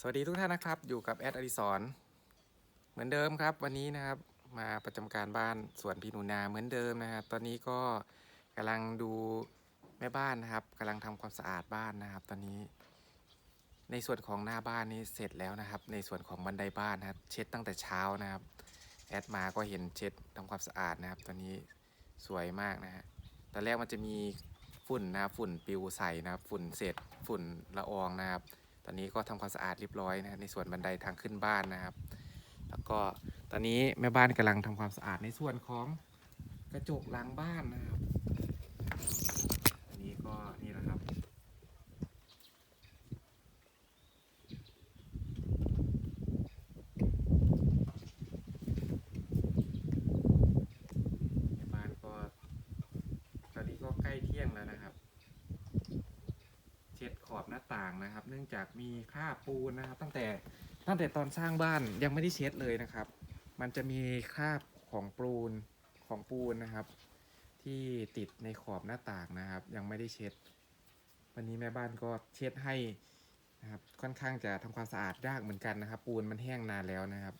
สวัสดีทุกท่านนะครับ อยู่กับแอดอดิสรเหมือนเดิมครับ วันนี้นะครับมาประจำการบ้านสวนพี่นูนาเหมือนเดิมนะครับตอนนี้ก็กำลังดูแม่บ้านนะครับกำลังทำความสะอาดบ้านนะครับ ตอนนี้ ในส่วนของหน้าบ้านนี้เสร็จแล้วนะครับ ในส่วนของบันไดบ้านนะครับ เช็ดตั้งแต่เช้านะครับแอดมาก็เห็นเช็ดทำความสะอาดนะครับ ตอนนี้สวยมากนะฮะตอนแรกมันจะมีฝุ่นนะครับฝุ่นปิวใส่นะครับ ฝุ่นเศษฝุ่นละอองนะครับ ตอนนี้ก็ทำความสะอาดเรียบร้อยนะในส่วนบันไดทางขึ้นบ้านนะครับ แล้วก็ตอนนี้แม่บ้านกำลังทำความสะอาดในส่วนของกระจกหลังบ้านนะครับอันนี้ก็นี่แหละครับ แม่บ้านก็ตอนนี้ก็ใกล้เที่ยงแล้วนะครับ เช็ดขอบห นะครับ เนื่องจากมีคราบปูนนะครับ ตั้งแต่ตั้งแต่ตอนสร้างบ้านยังไม่ได้เช็ดเลยนะครับ มันจะมีคราบของปูนของปูนนะครับ ที่ติดในขอบหน้าต่างนะครับ ยังไม่ได้เช็ด วันนี้แม่บ้านก็เช็ดให้นะครับค่อนข้างจะทำความสะอาดยากเหมือนกันนะครับ ปูนมันแห้งนานแล้วนะครับ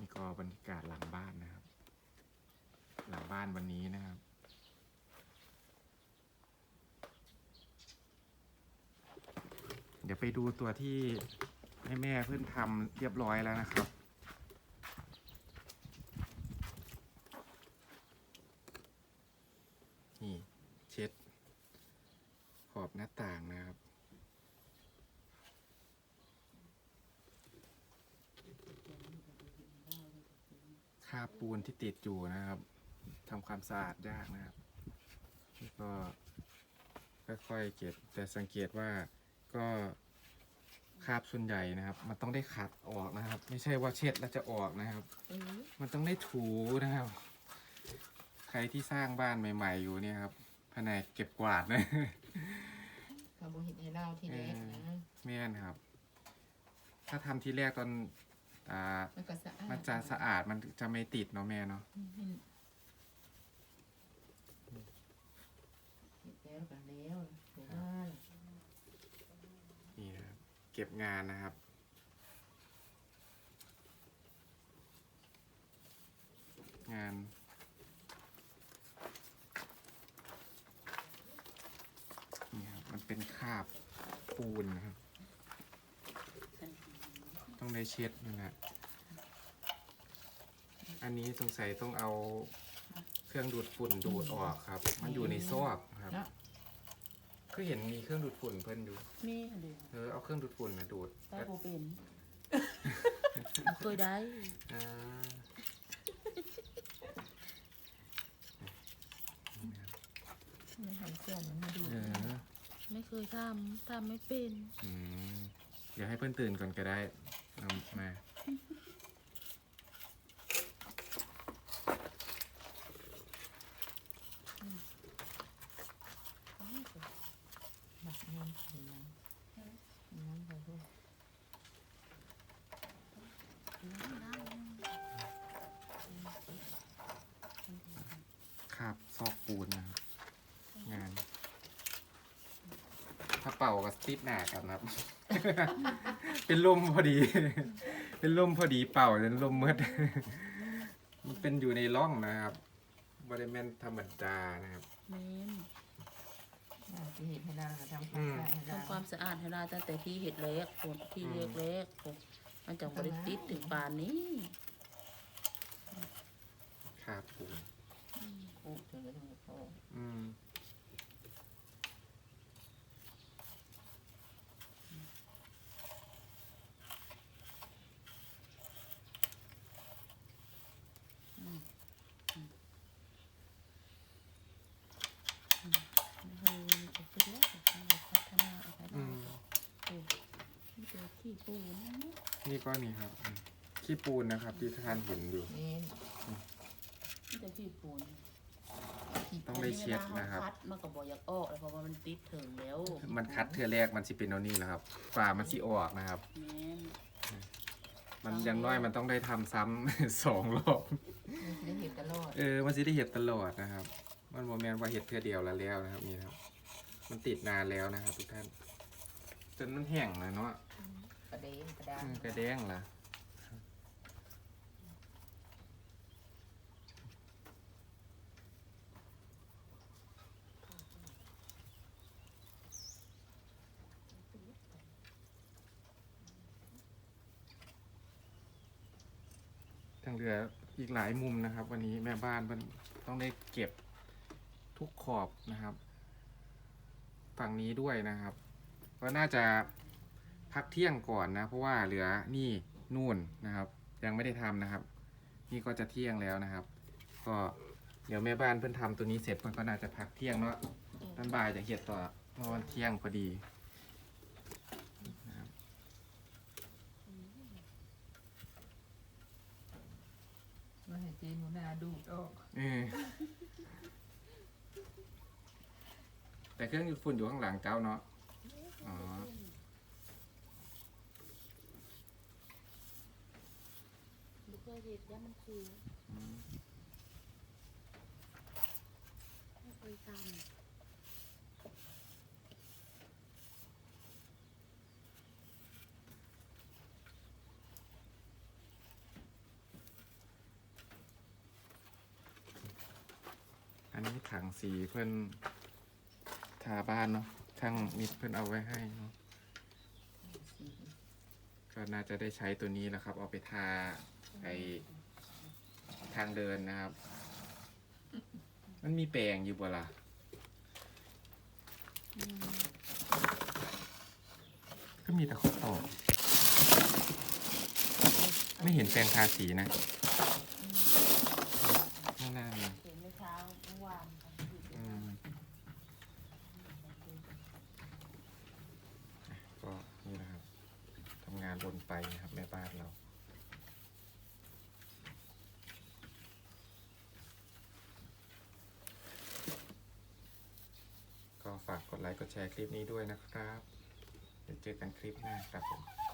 นี่ก็ บรรยากาศหลังบ้านนะครับ หลังบ้านวันนี้นะครับ เดี๋ยวไปดูตัวที่แม่แม่เพื่อนทำเรียบร้อยแล้วนะครับนี่เช็ด ขอบหน้าต่างนะครับ คราบปูนที่ติดอยู่นะครับทำความสะอาดยากนะครับนี่ก็ค่อยๆเก็บแต่สังเกตว่าก็คราบส่วนใหญ่นะครับ มันต้องได้ขัดออกนะครับ ไม่ใช่ว่าเช็ดแล้วจะออกนะครับเออมันต้องได้ถูนะครับ ใครที่สร้างบ้านใหม่ ๆ อยู่เนี่ยครับแผนกเก็บกวาดนะกับโบเห็นให้เล่าทีแรกนะแม่นครับ ถ้าทำทีแรกตอน อ่ามันก็สะอาดมันจะสะอาดมันจะไม่ติดเนาะแม่เนาะเห็นแล้วกันแล้วถูกบ้านนี่นะครับเก็บงานนะครับ งาน นี่ครับมันเป็นคราบปูนนะครับ ต้องได้เช็ดนะฮะอันนี้สงสัยต้องเอาเครื่องดูดฝุ่นดูดออกครับ มันอยู่ในซอกครับเนาะคือเห็นมีเครื่องดูดฝุ่นเพิ่นอยู่มีอันเดียวเออเอาเครื่องดูดฝุ่นมาดูดได้โบเป็นบ่เคยได้อ่าไม่ทำเครื่องมันมาดูเออไม่เคยทำทำไม่เป็น อืมเดี๋ยวให้เพื่อนตื่นก่อนก็ได้ เอามาหมักเงินเห็นไหมน้ำไปด้วยคาบซอกปูนนะครับงาน ถ้าเป่ากับติดหนากันนะครับ เป็นลมพอดี เป็นลมพอดีเป่าจนลมมืดมันเป็นอยู่ในร่องนะครับบริเวณธรรมดานะครับ แม่นอ่าที่เห็นให้เล่าทำความสะอาดให้เล่าทำความสะอาดให้เราตั้งแต่ที่เห็ดเล็กคนที่เล็กเล็กคนมันจะบริติดถึงป่านนี้คาบปูนโอ้เจอแล้วโอ้อืม ปูนนี่ก็นี่ครับอืมขี้ปูนนะครับ ที่ท่านเห็นอยู่เน้นนี่จะขี้ปูนต้องได้เช็ดนะครับเวลาเขาดมันก็บอกอยากออกแล้วเพราะว่ามันติดถึงแล้วมันคัดเทือแรกมันสิเป็นเอานี่แหละครับฝ่ามันสิออกนะครับ แม่นมันอยังน้อยมันต้องได้ทำซ้ำ สองรอบ มันจะได้เห็นตลอดเออ มันสิได้เห็ดตลอดนะครับ มันโมเมนว่าเห็ดเทือเดียวแล้วแล้วนะครับนี่นะครับ มันติดนานแล้วนะครับ ทุกท่าน จนมันแห้งเลยเนาะกระเดงกระด้างกระแดงล่ะทางเรืออีกหลายมุมนะครับ วันนี้แม่บ้านมันต้องได้เก็บทุกขอบนะครับ ฝั่งนี้ด้วยนะครับ ก็น่าจะ พักเที่ยงก่อนนะ เพราะว่าเหลือนี่นู่นนะครับ ยังไม่ได้ทำนะครับ นี่ก็จะเที่ยงแล้วนะครับ ก็เดี๋ยวแม่บ้านเพิ่นทำตัวนี้เสร็จเพิ่นก็น่าจะพักเที่ยงเนาะตอนบ่ายจะเห็ดต่อเพราะวันเที่ยงพอดีนะครับมาให้เจหนูนาดูดออกเออแต่เครื่องดูดฝุ่นอยู่ข้างหลังเจ้าเนาะ อ๋อ ลูก เคยเห็ดย่ามันคืออืมไม่เคยทอันนี้ถังสีเพื่อนทาบ้านเนาะช่างมิดเพื่อนเอาไว้ให้เนาะ ก็น่าจะได้ใช้ตัวนี้แหละครับ เอาไปทาไอทางเดินนะครับ มันมีแปรงอยู่บ่ล่ะก็มีแต่ข้อต่อ ไม่เห็นแปรงทาสีนะไม่น่ามีำเห็นเมื่อเช้าเมื่อวานค่ะ อืมก็นี่นะครับ คนบนไปนะครับ แม่บ้านเรา ก็ฝากกดไลค์กดแชร์คลิปนี้ด้วยนะครับ เดี๋ยวเจอกันคลิปหน้าครับผม